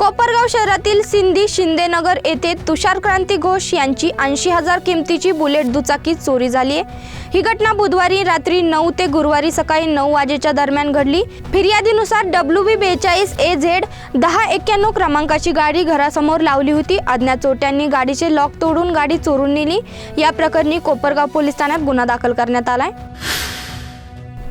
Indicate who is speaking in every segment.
Speaker 1: कोपरगाव शहरातील सिंधी शिंदेनगर येथे तुषार क्रांती घोष यांची ऐंशी हजार किमतीची बुलेट दुचाकी चोरी झाली आहे. ही घटना बुधवारी रात्री नऊ ते गुरुवारी सकाळी नऊ वाजेच्या दरम्यान घडली. फिर्यादीनुसार डब्ल्यू बी बेचाळीस ए झेड दहा एक्क्याण्णव क्रमांकाची गाडी घरासमोर लावली होती. अज्ञात चोट्यांनी गाडीचे लॉक तोडून गाडी चोरून नेली. या प्रकरणी कोपरगाव पोलीस ठाण्यात गुन्हा दाखल करण्यात आलाय.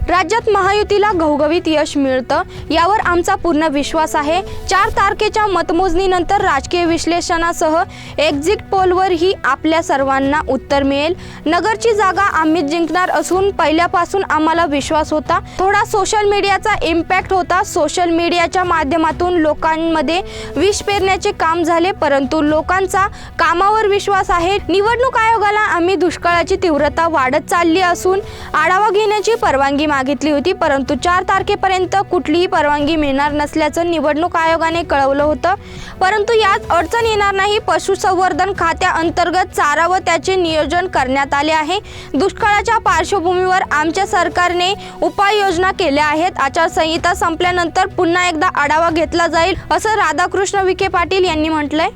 Speaker 1: राज्यात महायुतीला घवघवीत यश मिळतं यावर आमचा पूर्ण विश्वास आहे. चार तारखेच्या मतमोजणीनंतर राजकीय विश्लेषणासह एक्झिट पोलवरही आपल्या सर्वांना उत्तर मिळेल. नगरची जागा आम्हीच जिंकणार असून पहिल्यापासून आम्हाला विश्वास होता. थोडा सोशल मीडियाचा इम्पॅक्ट होता. सोशल मीडियाच्या माध्यमातून लोकांमध्ये विष पेरण्याचे काम झाले परंतु लोकांचा कामावर विश्वास आहे. निवडणूक आयोगाला आम्ही दुष्काळाची तीव्रता वाढत चालली असून आढावा घेण्याची परवानगी मागितली होती परंतु चार तारखेपर्यंत कुठलीही परवानगी मिळणार नसल्याचं निवडणूक आयोगाने कळवलं होतं. परंतु यात अडचण येणार नाही. पशुसंवर्धन खात्याअंतर्गत चारा व त्याचे नियोजन करण्यात आले आहे. दुष्काळाच्या पार्श्वभूमीवर आमच्या सरकारने उपाययोजना केल्या आहेत. आचारसंहिता संपल्यानंतर पुन्हा एकदा आढावा घेतला जाईल असं राधाकृष्ण विखे पाटील यांनी म्हटलंय.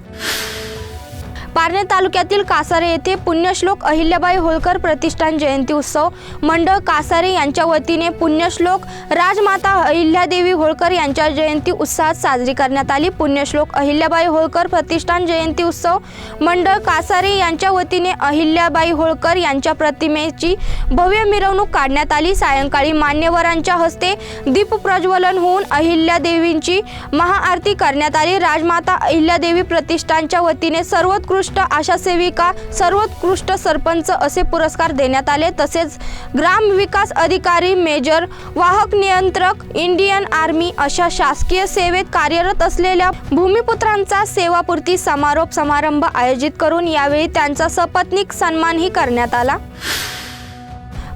Speaker 1: पारणे तालुक्यातील कासारे येथे पुण्यश्लोक अहिल्याबाई होळकर प्रतिष्ठान जयंती उत्सव मंडळ कासारे यांच्या वतीने पुण्यश्लोक राजमाता अहिल्यादेवी होळकर यांच्या जयंती उत्साहात साजरी करण्यात आली. पुण्यश्लोक अहिल्याबाई होळकर प्रतिष्ठान जयंती उत्सव मंडळ कासारे यांच्या वतीने अहिल्याबाई होळकर यांच्या प्रतिमेची भव्य मिरवणूक काढण्यात आली. सायंकाळी मान्यवरांच्या हस्ते दीप प्रज्वलन होऊन अहिल्यादेवींची महाआरती करण्यात आली. राजमाता अहिल्यादेवी प्रतिष्ठानच्या वतीने सर्वोत्कृष्ट आशा सेविका सर्वोत्कृष्ट सरपंच असे पुरस्कार देण्यात आले. तसेच ग्राम विकास अधिकारी मेजर वाहक नियंत्रक इंडियन आर्मी अशा शासकीय सेवेत कार्यरत असलेल्या भूमिपुत्रांचा सेवापूर्ती समारोप समारंभ आयोजित करून यावेळी त्यांचा सपत्नीक सन्मानही करण्यात आला.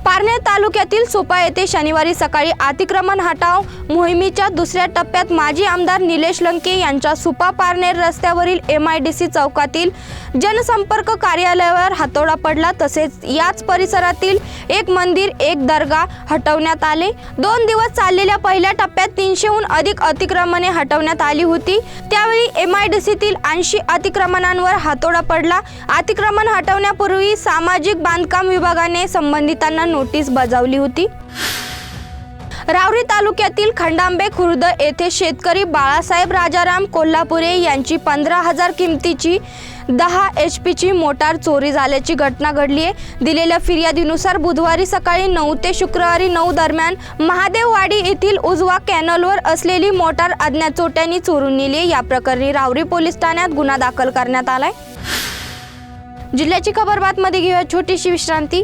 Speaker 1: पारनेर तालुक्यातील सोपा येथे शनिवारी सकाळी अतिक्रमण हटाव मोहिमेच्या दुसऱ्या टप्प्यात माजी आमदार निलेश लंके यांच्या सुपा पारनेर रस्त्यावरील एम आय डी सी चौकातील जनसंपर्क कार्यालयावर हातोडा पडला. तसेच याच परिसरातील एक मंदिर एक दर्गा हटवण्यात आले. दोन दिवस चाललेल्या पहिल्या टप्प्यात तीनशेहून अधिक अतिक्रमणे हटवण्यात आली होती. त्यावेळी एम आय डी सीतील ऐंशी अतिक्रमणांवर हातोडा पडला. अतिक्रमण हटवण्यापूर्वी सामाजिक बांधकाम विभागाने संबंधितांना नोटीस बजावली होती. रावरी तालुक्यातील खंडांबे खुर्द येथे शेतकरी बाळासाहेब राजाराम कोल्हापुरे यांची पंधरा हजार किमतीची दहा एच पीची मोटार चोरी झाल्याची घटना घडली आहे. दिलेल्या फिर्यादीनुसार बुधवारी सकाळी नऊ ते शुक्रवारी नऊ दरम्यान महादेववाडी येथील उजवा कॅनलवर असलेली मोटार अज्ञात चोट्यांनी चोरून नेली या प्रकरणी रावरी पोलीस ठाण्यात गुन्हा दाखल करण्यात आलाय. जिल्ह्याची खबर बातमध्ये घेऊया छोटीशी विश्रांती.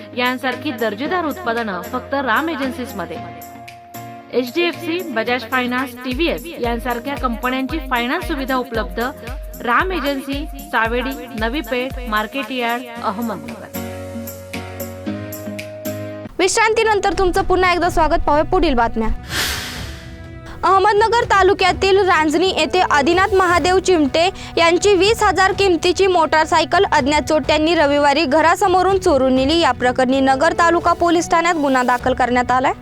Speaker 2: यांसारखी दर्जेदार उत्पादनं फक्त Ram एजन्सीजमध्ये H D F C Bajaj finance TVS यांसारख्या कंपन्यांची फायनान्स सुविधा उपलब्ध Ram agency Savedi Navi Peth market yard Ahmednagar
Speaker 1: विश्रांतीनंतर तुमचं पुन्हा एकदा स्वागत. पाहूया पुढील बातम्या. अहमदनगर तालुक्यातील रांजणी येथे आदिनाथ महादेव चिमटे यांची वीस हजार किमतीची मोटारसायकल अज्ञात चोट्यांनी रविवारी घरासमोरून चोरून नेली. या प्रकरणी नगर तालुका पोलीस ठाण्यात गुन्हा दाखल करण्यात आलाय.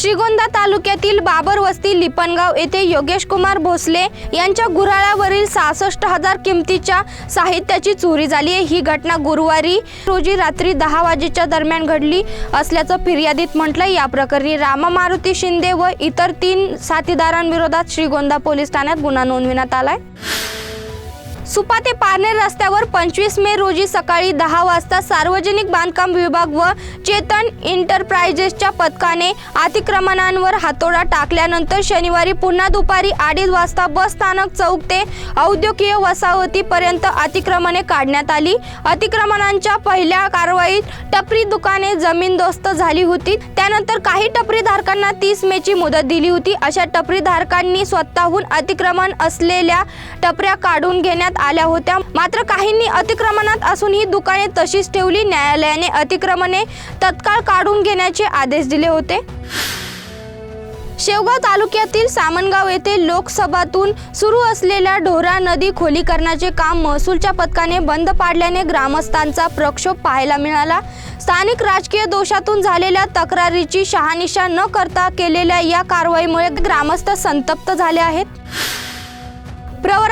Speaker 1: श्रीगोंदा तालुक्यातील बाबर वस्ती लिपणगाव येथे योगेश कुमार भोसले यांच्या गुराळ्यावरील सहासष्ट हजार किमतीच्या साहित्याची चोरी झाली आहे. ही घटना गुरुवारी रोजी रात्री दहा वाजेच्या दरम्यान घडली असल्याचं फिर्यादीत म्हटलं या प्रकरणी रामा मारुती शिंदे व इतर तीन साथीदारांविरोधात श्रीगोंदा पोलीस ठाण्यात गुन्हा नोंदविण्यात आलाय. सुपा ते पारनेर रस्त्यावर पंचवीस मे रोजी सकाळी दहा वाजता सार्वजनिक बांधकाम विभाग व चेतन इंटरप्रायजेसच्या पथकाने अतिक्रमणांवर हातोडा टाकल्यानंतर शनिवारी पुन्हा दुपारी अडीच वाजता बस स्थानक चौक ते औद्योगिक वसाहतीपर्यंत अतिक्रमणे काढण्यात आली. अतिक्रमणांच्या पहिल्या कारवाईत टपरी दुकाने जमीनदोस्त झाली होती. त्यानंतर काही टपरीधारकांना तीस मेची मुदत दिली होती. अशा टपरीधारकांनी स्वतःहून अतिक्रमण असलेल्या टपऱ्या काढून घेण्यात आल्या होत्या. मात्र काहींनी अतिक्रमणात असून ही दुकाने तशीच ठेवली. न्यायालयाने अतिक्रमणे तत्काळ काढून घेण्याचे आदेश दिले होते. शेवगाव तालुक्यातील सामनगाव येथे लोकसभातून सुरू असलेल्या ढोरा नदी खोलीकरणाचे काम महसूलच्या पथकाने बंद पाडल्याने ग्रामस्थांचा प्रक्षोभ पाहायला मिळाला. स्थानिक राजकीय दोषातून झालेल्या तक्रारीची शहानिशा न करता केलेल्या या कारवाईमुळे ग्रामस्थ संतप्त झाले आहेत.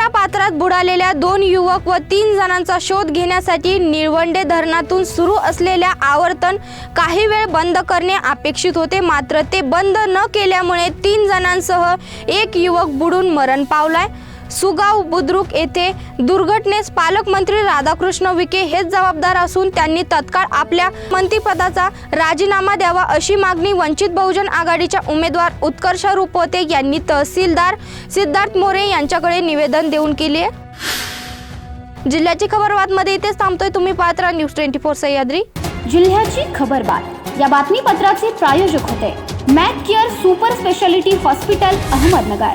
Speaker 1: पात्रात बुडालेल्या दोन युवक व तीन जणांचा शोध घेण्यासाठी निळवंडे धरणातून सुरू असलेल्या आवर्तन काही वेळ बंद करणे अपेक्षित होते. मात्र ते बंद न केल्यामुळे तीन जणांसह एक युवक बुडून मरण पावलाय. सुगाव बुद्रुक येथे दुर्घटनेस पालकमंत्री राधाकृष्ण विखे हेच जबाबदार असून त्यांनी तत्काळ आपल्या मंत्रिपदाचा राजीनामा द्यावा अशी मागणी वंचित बहुजन आघाडीच्या उमेदवार उत्कर्ष रुपवते यांनी तहसीलदार सिद्धार्थ मोरे यांच्याकडे निवेदन देऊन केले जिल्ह्याची खबर बातमध्ये इथेच थांबतोय. तुम्ही पाहत राहा न्यूज ट्वेंटी फोर सह्याद्री.
Speaker 3: जिल्ह्याची खबरबात या बातमीपत्राचे प्रायोजक होते. Mac Care super speciality hospital Ahmednagar.